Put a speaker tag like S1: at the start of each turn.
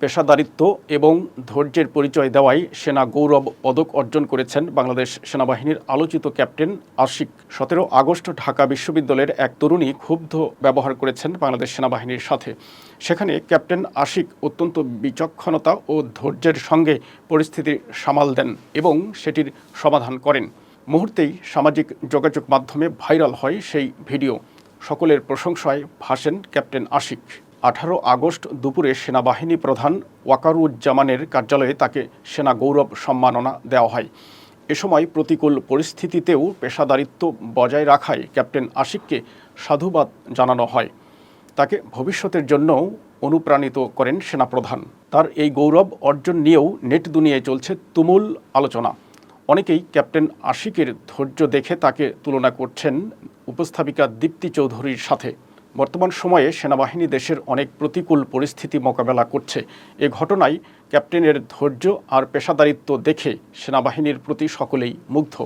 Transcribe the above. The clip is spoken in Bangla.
S1: পেশাদারিত্ব এবং ধৈর্যের পরিচয় দেওয়ায় সেনা গৌরব পদক অর্জন করেছেন বাংলাদেশ সেনাবাহিনীর আলোচিত ক্যাপ্টেন আশিক সতেরো আগস্ট ঢাকা বিশ্ববিদ্যালয়ের এক তরুণী ক্ষুব্ধ ব্যবহার করেছেন বাংলাদেশ সেনাবাহিনীর সাথে। সেখানে ক্যাপ্টেন আশিক অত্যন্ত বিচক্ষণতা ও ধৈর্যের সঙ্গে পরিস্থিতি সামাল দেন এবং সেটির সমাধান করেন। মুহূর্তেই সামাজিক যোগাযোগ মাধ্যমে ভাইরাল হয় সেই ভিডিও। সকলের প্রশংসায় ভাসেন ক্যাপ্টেন আশিক। আঠারো আগস্ট দুপুরে সেনাবাহিনী প্রধান ওয়াকারুজ্জামানের কার্যালয়ে তাকে সেনা গৌরব সম্মাননা দেওয়া হয়। এ সময় প্রতিকূল পরিস্থিতিতেও পেশাদারিত্ব বজায় রাখায় ক্যাপ্টেন আশিককে সাধুবাদ জানানো হয়। তাকে ভবিষ্যতের জন্যও অনুপ্রাণিত করেন সেনাপ্রধান। তার এই গৌরব অর্জন নিয়েও নেট দুনিয়ায় চলছে তুমুল আলোচনা। অনেকেই ক্যাপ্টেন আশিকের ধৈর্য দেখে তাকে তুলনা করছেন উপস্থাপিকা দীপ্তি চৌধুরীর সাথে। বর্তমান সময়ে সেনাবাহিনী দেশের অনেক প্রতিকূল পরিস্থিতি মোকাবেলা করছে। এ ঘটনায় ক্যাপ্টেনের ধৈর্য আর পেশাদারিত্ব দেখে সেনাবাহিনীর প্রতি সকলেই মুগ্ধ।